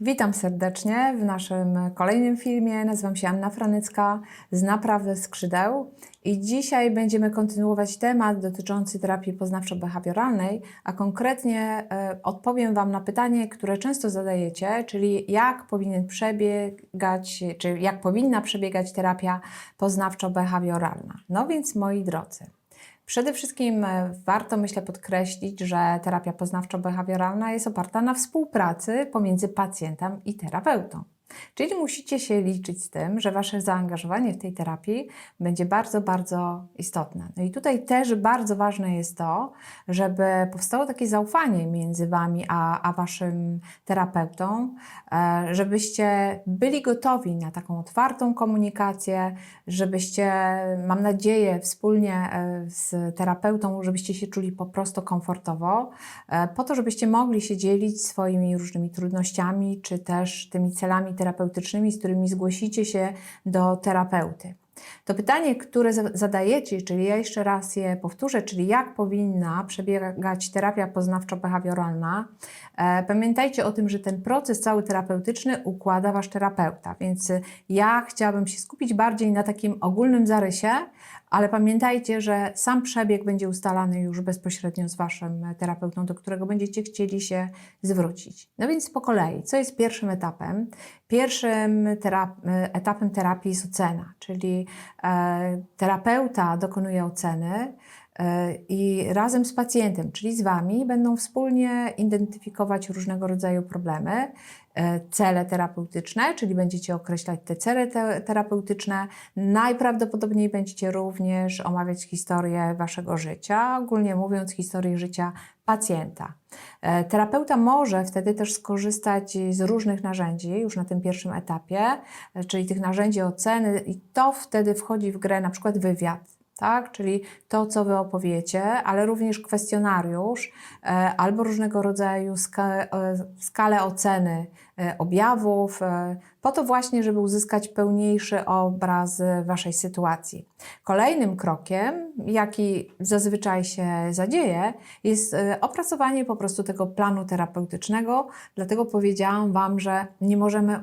Witam serdecznie w naszym kolejnym filmie. Nazywam się Anna Franycka z Naprawy Skrzydeł i dzisiaj będziemy kontynuować temat dotyczący terapii poznawczo-behawioralnej, a konkretnie e, odpowiem Wam na pytanie, które często zadajecie, czyli jak powinien przebiegać, czy jak powinna przebiegać terapia poznawczo-behawioralna. No więc moi drodzy, Przede wszystkim e, warto, myślę, podkreślić, że terapia poznawczo-behawioralna jest oparta na współpracy pomiędzy pacjentem i terapeutą. Czyli musicie się liczyć z tym, że Wasze zaangażowanie w tej terapii będzie bardzo, bardzo istotne. No i tutaj też bardzo ważne jest to, żeby powstało takie zaufanie między Wami a, a Waszym terapeutą, e, żebyście byli gotowi na taką otwartą komunikację, żebyście, mam nadzieję, wspólnie e, z terapeutą, żebyście się czuli po prostu komfortowo, e, po to, żebyście mogli się dzielić swoimi różnymi trudnościami, czy też tymi celami terapeutycznymi, z którymi zgłosicie się do terapeuty. To pytanie, które zadajecie, czyli ja jeszcze raz je powtórzę, czyli jak powinna przebiegać terapia poznawczo-behawioralna, e, pamiętajcie o tym, że ten proces cały terapeutyczny układa Wasz terapeuta, więc ja chciałabym się skupić bardziej na takim ogólnym zarysie, ale pamiętajcie, że sam przebieg będzie ustalany już bezpośrednio z Waszym terapeutą, do którego będziecie chcieli się zwrócić. No więc po kolei, co jest pierwszym etapem? Pierwszym etapem terapii jest ocena, czyli e, terapeuta dokonuje oceny e, i razem z pacjentem, czyli z Wami, będą wspólnie identyfikować różnego rodzaju problemy, E, cele terapeutyczne, czyli będziecie określać te cele te terapeutyczne. Najprawdopodobniej będziecie również omawiać historię waszego życia, ogólnie mówiąc, historię życia pacjenta. E, terapeuta może wtedy też skorzystać z różnych narzędzi już na tym pierwszym etapie, e, czyli tych narzędzi oceny, i to wtedy wchodzi w grę na przykład wywiad tak? czyli to, co Wy opowiecie, ale również kwestionariusz e, albo różnego rodzaju e, skalę oceny e, objawów, po to właśnie, żeby uzyskać pełniejszy obraz Waszej sytuacji. Kolejnym krokiem, jaki zazwyczaj się zadzieje, jest opracowanie po prostu tego planu terapeutycznego, dlatego powiedziałam Wam, że nie możemy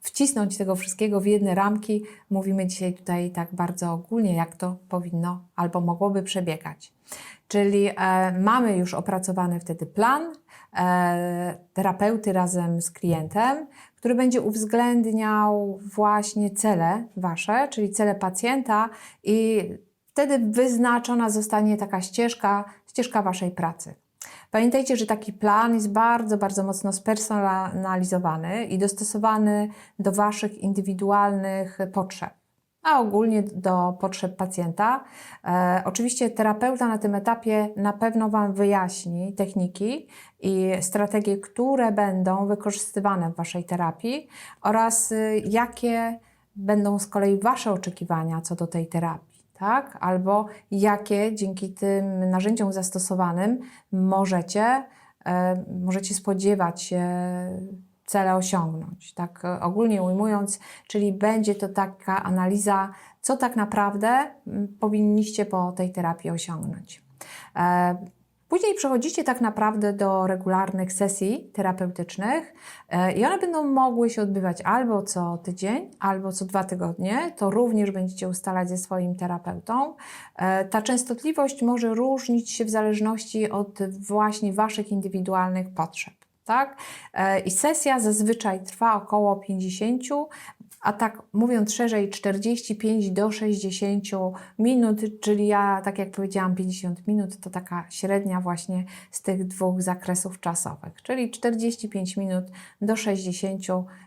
wcisnąć tego wszystkiego w jedne ramki. Mówimy dzisiaj tutaj tak bardzo ogólnie, jak to powinno albo mogłoby przebiegać. Czyli e, mamy już opracowany wtedy plan e, terapeuty razem z klientem, który będzie uwzględniał właśnie cele wasze, czyli cele pacjenta i wtedy wyznaczona zostanie taka ścieżka, ścieżka waszej pracy. Pamiętajcie, że taki plan jest bardzo, bardzo mocno spersonalizowany i dostosowany do Waszych indywidualnych potrzeb a ogólnie do potrzeb pacjenta. E, oczywiście terapeuta na tym etapie na pewno Wam wyjaśni techniki i strategie, które będą wykorzystywane w Waszej terapii oraz y, jakie będą z kolei Wasze oczekiwania co do tej terapii tak? Albo jakie dzięki tym narzędziom zastosowanym możecie, e, możecie spodziewać się cele osiągnąć, tak ogólnie ujmując, czyli będzie to taka analiza, co tak naprawdę powinniście po tej terapii osiągnąć. E, Później przechodzicie tak naprawdę do regularnych sesji terapeutycznych e, i one będą mogły się odbywać albo co tydzień, albo co dwa tygodnie. To również będziecie ustalać ze swoim terapeutą. E, ta częstotliwość może różnić się w zależności od właśnie Waszych indywidualnych potrzeb. Tak? E, I sesja zazwyczaj trwa około 50 a tak mówiąc szerzej 45 do 60 minut, czyli ja, tak jak powiedziałam, 50 minut to taka średnia właśnie z tych dwóch zakresów czasowych, czyli 45 minut do 60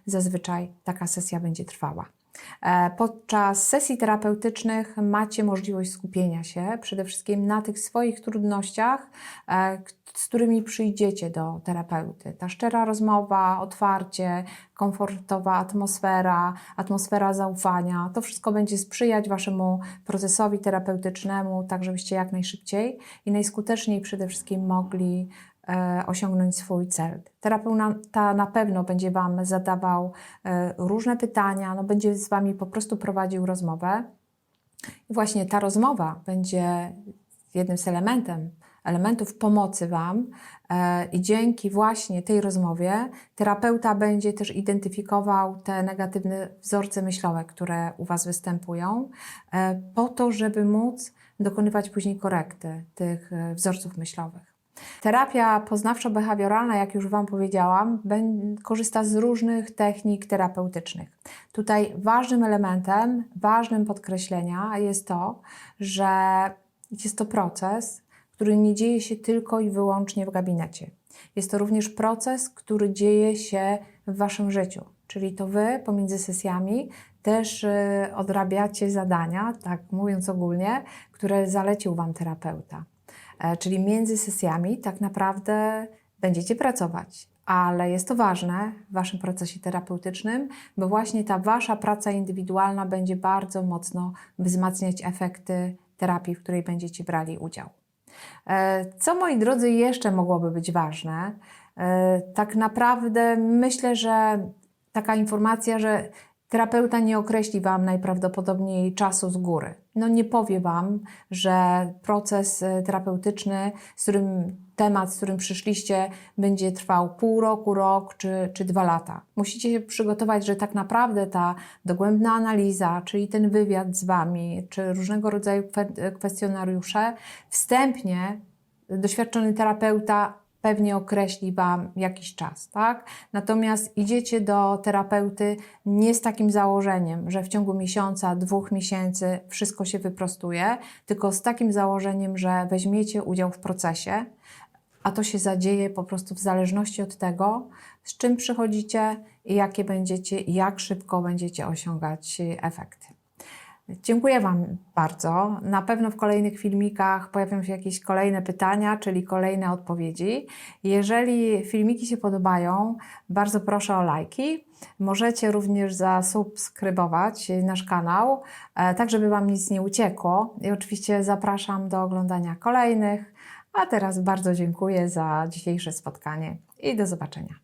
zazwyczaj taka sesja będzie trwała. E, podczas sesji terapeutycznych macie możliwość skupienia się przede wszystkim na tych swoich trudnościach, e, z którymi przyjdziecie do terapeuty. Ta szczera rozmowa, otwarcie, komfortowa atmosfera, atmosfera zaufania, to wszystko będzie sprzyjać Waszemu procesowi terapeutycznemu, tak żebyście jak najszybciej i najskuteczniej przede wszystkim mogli osiągnąć swój cel. Terapeuta na pewno będzie Wam zadawał e, różne pytania, no będzie z Wami po prostu prowadził rozmowę. I właśnie ta rozmowa będzie jednym z elementem elementów pomocy Wam e, i dzięki właśnie tej rozmowie terapeuta będzie też identyfikował te negatywne wzorce myślowe, które u Was występują, e, po to, żeby móc dokonywać później korekty tych e, wzorców myślowych. Terapia poznawczo-behawioralna, jak już Wam powiedziałam, korzysta z różnych technik terapeutycznych. Tutaj ważnym elementem, ważnym podkreślenia jest to, że jest to proces, który nie dzieje się tylko i wyłącznie w gabinecie. Jest to również proces, który dzieje się w Waszym życiu. Czyli to Wy pomiędzy sesjami też y, odrabiacie zadania, tak mówiąc ogólnie, które zalecił Wam terapeuta. E, Czyli między sesjami tak naprawdę będziecie pracować, ale jest to ważne w Waszym procesie terapeutycznym, bo właśnie ta Wasza praca indywidualna będzie bardzo mocno wzmacniać efekty terapii, w której będziecie brali udział. E, Co moi drodzy jeszcze mogłoby być ważne? E, Tak naprawdę myślę, że taka informacja, że terapeuta nie określi Wam najprawdopodobniej czasu z góry. No nie powie Wam, że proces e, terapeutyczny, z którym temat, z którym przyszliście, będzie trwał pół roku, rok czy, czy dwa lata. Musicie się przygotować, że tak naprawdę ta dogłębna analiza, czyli ten wywiad z Wami, czy różnego rodzaju kwe- kwestionariusze, wstępnie doświadczony terapeuta pewnie określi Wam jakiś czas, tak? Natomiast idziecie do terapeuty nie z takim założeniem, że w ciągu miesiąca, dwóch miesięcy wszystko się wyprostuje, tylko z takim założeniem, że weźmiecie udział w procesie, a to się zadzieje po prostu w zależności od tego, z czym przychodzicie i jakie będziecie, jak szybko będziecie osiągać efekty. Dziękuję Wam bardzo. Na pewno w kolejnych filmikach pojawią się jakieś kolejne pytania, czyli kolejne odpowiedzi. Jeżeli filmiki się podobają, bardzo proszę o lajki. Możecie również zasubskrybować nasz kanał, e, tak żeby Wam nic nie uciekło. I oczywiście zapraszam do oglądania kolejnych. A teraz bardzo dziękuję za dzisiejsze spotkanie i do zobaczenia.